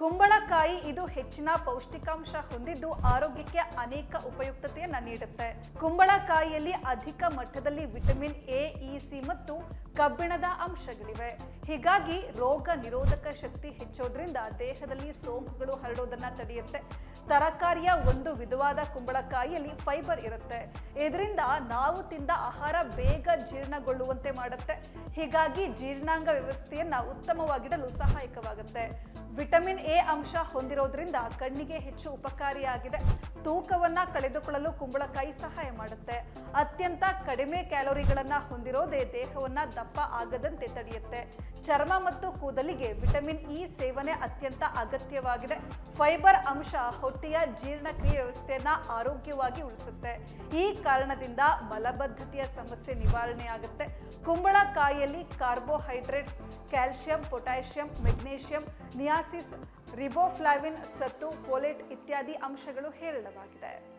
ಕುಂಬಳಕಾಯಿ ಇದು ಹೆಚ್ಚಿನ ಪೌಷ್ಟಿಕಾಂಶ ಹೊಂದಿದ್ದು ಆರೋಗ್ಯಕ್ಕೆ ಅನೇಕ ಉಪಯುಕ್ತತೆಯನ್ನು ನೀಡುತ್ತೆ. ಕುಂಬಳಕಾಯಿಯಲ್ಲಿ ಅಧಿಕ ಮಟ್ಟದಲ್ಲಿ ವಿಟಮಿನ್ ಎ, ಇ, ಸಿ ಮತ್ತು ಕಬ್ಬಿಣದ ಅಂಶಗಳಿವೆ. ಹೀಗಾಗಿ ರೋಗ ನಿರೋಧಕ ಶಕ್ತಿ ಹೆಚ್ಚೋದ್ರಿಂದ ದೇಹದಲ್ಲಿ ಸೋಂಕುಗಳು ಹರಡೋದನ್ನ ತಡೆಯುತ್ತೆ. ತರಕಾರಿಯ ಒಂದು ವಿಧವಾದ ಕುಂಬಳಕಾಯಿಯಲ್ಲಿ ಫೈಬರ್ ಇರುತ್ತೆ. ಇದರಿಂದ ನಾವು ತಿಂದ ಆಹಾರ ಬೇಗ ಜೀರ್ಣಗೊಳ್ಳುವಂತೆ ಮಾಡುತ್ತೆ. ಹೀಗಾಗಿ ಜೀರ್ಣಾಂಗ ವ್ಯವಸ್ಥೆಯನ್ನ ಉತ್ತಮವಾಗಿಡಲು ಸಹಾಯಕವಾಗುತ್ತೆ. ವಿಟಮಿನ್ ಅಂಶ ಹೊಂದಿರೋದ್ರಿಂದ ಕಣ್ಣಿಗೆ ಹೆಚ್ಚು ಉಪಕಾರಿಯಾಗಿದೆ. ತೂಕವನ್ನ ಕಳೆದುಕೊಳ್ಳಲು ಕುಂಬಳಕಾಯಿ ಸಹಾಯ ಮಾಡುತ್ತೆ. ಅತ್ಯಂತ ಕಡಿಮೆ ಕ್ಯಾಲೋರಿಗಳನ್ನ ಹೊಂದಿರೋದೇ ದೇಹವನ್ನ ದಪ್ಪ ಆಗದಂತೆ ತಡೆಯುತ್ತೆ. ಚರ್ಮ ಮತ್ತು ಕೂದಲಿಗೆ ವಿಟಮಿನ್ ಇ ಸೇವನೆ ಅತ್ಯಂತ ಅಗತ್ಯವಾಗಿದೆ. ಫೈಬರ್ ಅಂಶ ಹೊಟ್ಟೆಯ ಜೀರ್ಣಕ್ರಿಯೆ ವ್ಯವಸ್ಥೆಯನ್ನ ಆರೋಗ್ಯವಾಗಿ ಉಳಿಸುತ್ತೆ. ಈ ಕಾರಣದಿಂದ ಮಲಬದ್ಧತೆಯ ಸಮಸ್ಯೆ ನಿವಾರಣೆಯಾಗುತ್ತೆ. ಕುಂಬಳಕಾಯಿಯಲ್ಲಿ carbohydrates calcium potassium magnesium niacin riboflavin ಸತ್ತು ಪೋಲೇಟ್ ಇತ್ಯಾದಿ ಅಂಶಗಳು ಹೇರಳವಾಗಿದೆ